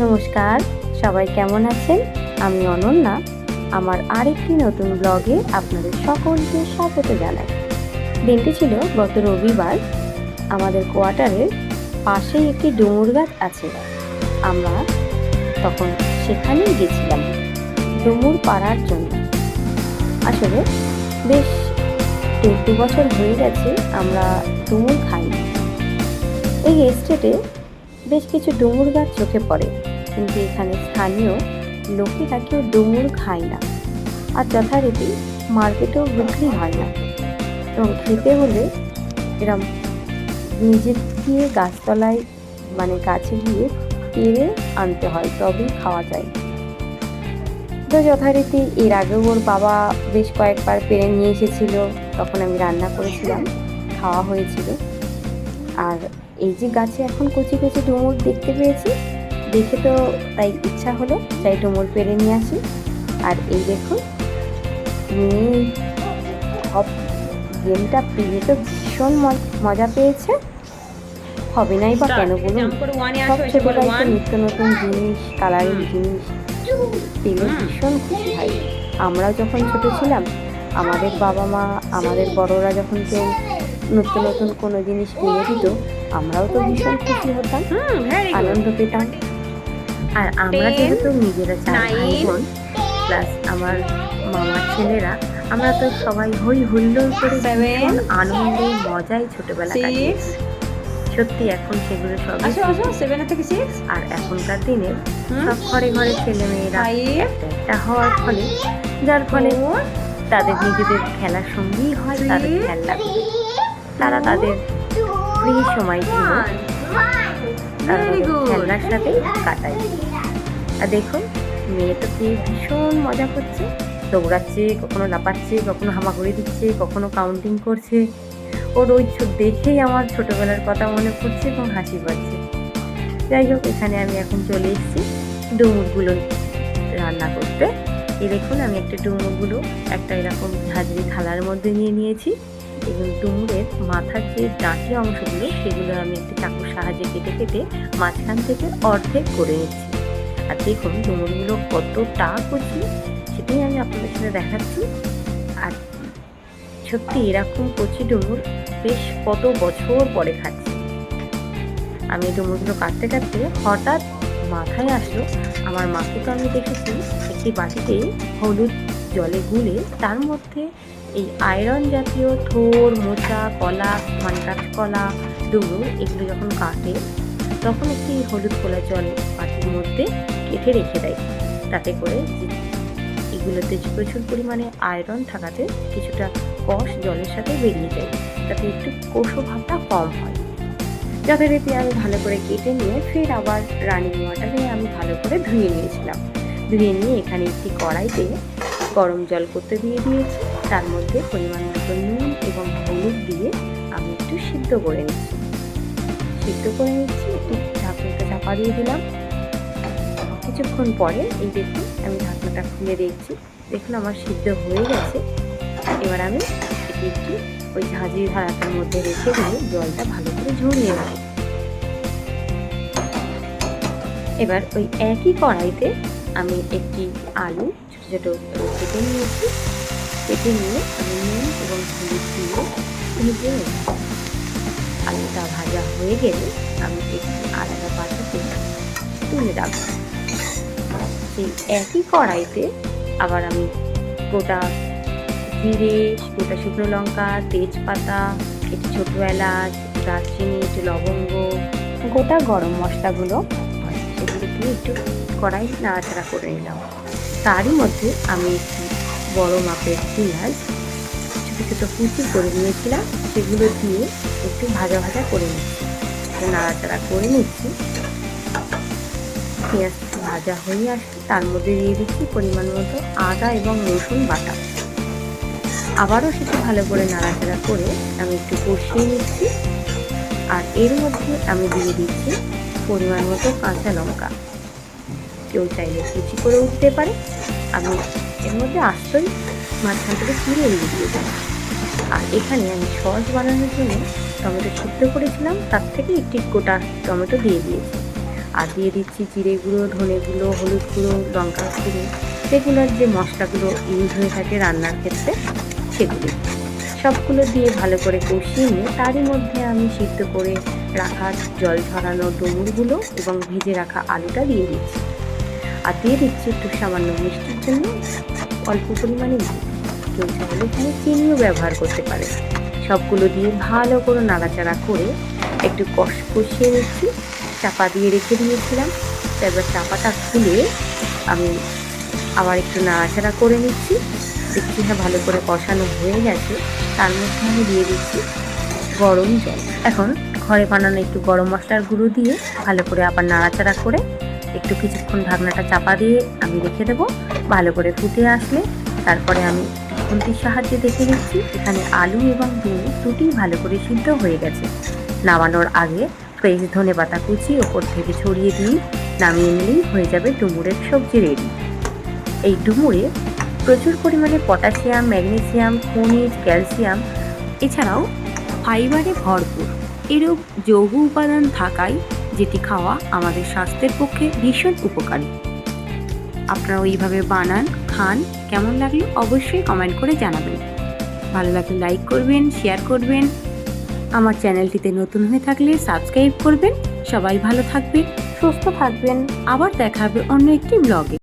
নমস্কার, সবাই কেমন আছেন? আমি অনন্যা। আমার আরেকটি নতুন ব্লগে আপনাদের সকলকে স্বাগত জানাই। দিনটি ছিল গত রবিবার। আমাদের কোয়ার্টারের পাশেই একটি ডুমুর গাছ আছে। আমরা তখন সেখানেই গেছিলাম, ডুমুর পাড়ার জন্য। আসলে বেশ দু বছর হয়ে গেছে আমরা ডুমুর খাই এই এস্টেটে বেশ কিছু ডুমুর গাছ চোখে পড়ে, কিন্তু এখানে স্থানীয় লোকেরা কেউ ডুমুর খায় না। আর যথারীতি মার্কেটেও বিক্রি হয় না। এবং খেতে হলে এরম নিজে গিয়ে গাছতলায় মানে গাছে গিয়ে পেরে আনতে হয়, তবেই খাওয়া যায়। তো যথারীতি এর আগেও ওর বাবা বেশ কয়েকবার পেরে নিয়ে এসেছিল, তখন আমি রান্না করেছিলাম, খাওয়া হয়েছিল। আর এই যে গাছে এখন কচি কচি ডুমুর দেখতে পেয়েছি দেখে তো তাই ইচ্ছা হলো তাই ডুমুর পেরে নিয়ে আসি। আর এই দেখুন সব গেমটা পেয়ে তো ভীষণ মজা পেয়েছে। হবে নাই বা কেন বলুন? সব ছোটবেলায় তো নিত্য নতুন জিনিস কালারিং জিনিস পেলে ভীষণ খুশি হয়। আমরাও যখন ছোট ছিলাম আমাদের বাবা মা আমাদের বড়রা যখন কেউ নতুন নতুন কোনো জিনিস কিনে দিত আমরাও তো ভীষণ খুশি হতাম আনন্দ পেতাম। আর আমরা যেহেতু নিজেরা চাই বোন প্লাস আমার মামার ছেলেরা আমরা তো সবাই হই হুল্লোড় করে ভীষণ আনন্দে মজায় ছোটবেলা কাটিয়েছি সত্যি এখন সেগুলো সব থেকে সিক্স আর এখনকার দিনে সব ঘরে ঘরে ছেলে মেয়েরা একটা একটা হওয়ার ফলে যার ফলে তাদের নিজেদের খেলার সঙ্গেই হয় তাদের খেলা তারা তাদের ফ্রি সময় good. খেলনার সাথে কাটায়। আর দেখুন মেয়ে তো কি ভীষণ মজা করছে। দৌড়াচ্ছে কখনো লাপাচ্ছে কখনো হামাগুড়ি দিচ্ছে কখনো কাউন্টিং করছে। ওর ওই দেখেই আমার ছোটবেলার কথা মনে পড়ছে এবং হাসি পাচ্ছে। যাই হোক এখানে আমি এখন চলে এসেছি ডুমুরগুলো রান্না করতে। এই দেখুন আমি একটা ডুমুরগুলো একটা এরকম ঝাঁঝরি থালার মধ্যে নিয়ে নিয়েছি। এবং ডুমুরের মাথার যে ডাঁটি অংশগুলো, সেগুলো আমি একটি চাকুর সাহায্যে কেটে কেটে মাঝখান থেকে অর্ধেক করে নিচ্ছি। আর দেখুন, ডুমুরগুলো কতটা কচি, সেটাই আমি আপনাদের সাথে দেখাচ্ছি। আর সত্যি এরকম কচি ডুমুর বেশ কত বছর পরে খাচ্ছি। আমি ডুমুরগুলো কাটতে কাটতে হঠাৎ মাথায় আসলো। আমার মাকে তো আমি দেখেছি, একটি বাটিতে হলুদ জলে গুলে তার মধ্যে এই আয়রন জাতীয় থোর, মোচা, কলা মানে কাঁচকলা ডুমুর এগুলো যখন কাটে, তখন একটি হলুদ কলা জল বাটির মধ্যে কেটে রেখে দেয়। তাতে করে এগুলোতে প্রচুর পরিমাণে আয়রন থাকাতে কিছুটা কষ জলের সাথে বেরিয়ে যায়, তাতে একটু কোষো ভাবটা কম হয়। যথারীতি আমি ভালো করে কেটে নিয়ে ফের আবার রানিং ওয়াটারে আমি ভালো করে ধুয়ে নিয়েছিলাম। ধুয়ে নিয়ে এখানে একটি কড়াইতে গরম জল করতে দিয়ে দিয়েছি। তার মধ্যে পরিমাণ মতো নুন এবং হলুদ দিয়ে আমি একটু সিদ্ধ করে নিচ্ছি। সিদ্ধ করে নিচ্ছি, একটু ঢাকনাটা চাপা দিয়ে দিলাম। কিছুক্ষণ পরে এই দেখুন আমি ঢাকনাটা খুলে দেখছি, দেখুন আমার সিদ্ধ হয়ে গেছে। এবার আমি এটি একটু ওই ঝাঁঝরি ধারাটার মধ্যে রেখে দিয়ে জলটা ভালো করে ঝরিয়ে নেব। এবার ওই একই কড়াইতে আমি একটি আলু ছোটো কেটে নিয়েছি। কেটে নিয়ে আমি নুন এবং হলুদ দিয়ে ভেজে নেব। আলুটা ভাজা হয়ে গেলে আমি একটি আলাদা পাত্রতে তুলে রাখব। সেই একই কড়াইতে আবার আমি গোটা জিরে, গোটা শুকনো লঙ্কা, তেজপাতা, একটু ছোটো এলাচ, দারচিনি, একটু লবঙ্গ, গোটা গরম মশলাগুলো সেগুলো দিয়ে একটু কড়াই নাড়াচাড়া করে নিলাম। তারই মধ্যে আমি একটি বড় মাপের পেঁয়াজ, ছোটো ছোটো কুচি করে নিয়েছিলাম, সেগুলো দিয়ে একটু ভাজা ভাজা করে নিচ্ছি। নাড়াচাড়া করে নিচ্ছি। পেঁয়াজ ভাজা হয়ে আসছে তার মধ্যে দিয়ে দিচ্ছি পরিমাণ মতো আদা এবং রসুন বাটা। আবারও সেটা ভালো করে নাড়াচাড়া করে আমি একটু কষিয়ে নিচ্ছি। আর এর মধ্যে আমি দিয়ে দিচ্ছি পরিমাণ মতো কাঁচা লঙ্কা। কেউ চাইলে কুচি করে উঠতে পারে। আমি এর মধ্যে আস্তই মাঝখান থেকে চিড়ে দিয়ে দিয়েছিলাম আর এখানে আমি সস বানানোর জন্য টমেটো সিদ্ধ করেছিলাম, তার থেকে একটি গোটা টমেটো দিয়ে দিয়েছি। আর দিয়ে দিচ্ছি জিরে গুঁড়ো, ধনে গুঁড়ো, হলুদ গুঁড়ো, লঙ্কা গুঁড়ো। রেগুলার যে মশলাগুলো ইউজ হয়ে থাকে রান্নার ক্ষেত্রে, সেগুলি। সবগুলো দিয়ে ভালো করে কষিয়ে নিয়ে তারই মধ্যে আমি সিদ্ধ করে রাখা জল ঝরানো ডুমুরগুলো এবং ভেজে রাখা আলুটা দিয়ে দিচ্ছি। আর দিয়ে দিচ্ছি একটু সামান্য মিষ্টির জন্য অল্প পরিমাণে কেউ চাইলে এখানে চিনিও ব্যবহার করতে পারে। সবগুলো দিয়ে ভালো করে নাড়াচাড়া করে একটু কষ কষিয়ে নিচ্ছি। চাপা দিয়ে রেখে দিয়েছিলাম। তারপর চাপাটা খুলে আমি আবার একটু নাড়াচাড়া করে নিচ্ছি। দেখছি হ্যাঁ ভালো করে কষানো হয়ে গেছে। তার মধ্যে আমি দিয়ে দিচ্ছি গরম জল। এখন ঘরে বানানো একটু গরম মশলার গুঁড়ো দিয়ে ভালো করে আবার নাড়াচাড়া করে একটু কিছুক্ষণ ঢাকনাটা চাপা দিয়ে আমি রেখে দেবো। ভালো করে ফুটে আসলে তারপরে আমি খুন্তির সাহায্যে দেখে নিচ্ছি, এখানে আলু এবং ডিম দুটি ভালো করে সিদ্ধ হয়ে গেছে। নামানোর আগে ফ্রেশ ধনে পাতা কুচি ওপর থেকে ছড়িয়ে দিই, নামিয়ে নিলেই হয়ে যাবে ডুমুরের সবজি রেডি। এই ডুমুরে প্রচুর পরিমাণে পটাশিয়াম, ম্যাগনেসিয়াম, খনিজ, ক্যালসিয়াম, এছাড়াও ফাইবারে ভরপুর। এরূপ যৌগ উপাদান থাকায় যেটি খাওয়া আমাদের স্বাস্থ্যের পক্ষে ভীষণ উপকারী। আপনারা ওইভাবে বানান, খান, কেমন লাগল অবশ্যই কমেন্ট করে জানাবেন। ভালো লাগলে লাইক করবেন শেয়ার করবেন। আমার চ্যানেলটিতে নতুন হয়ে থাকলে সাবস্ক্রাইব করবেন। সবাই ভালো থাকবেন, সুস্থ থাকবেন। আবার দেখা হবে অন্য একটি ব্লগে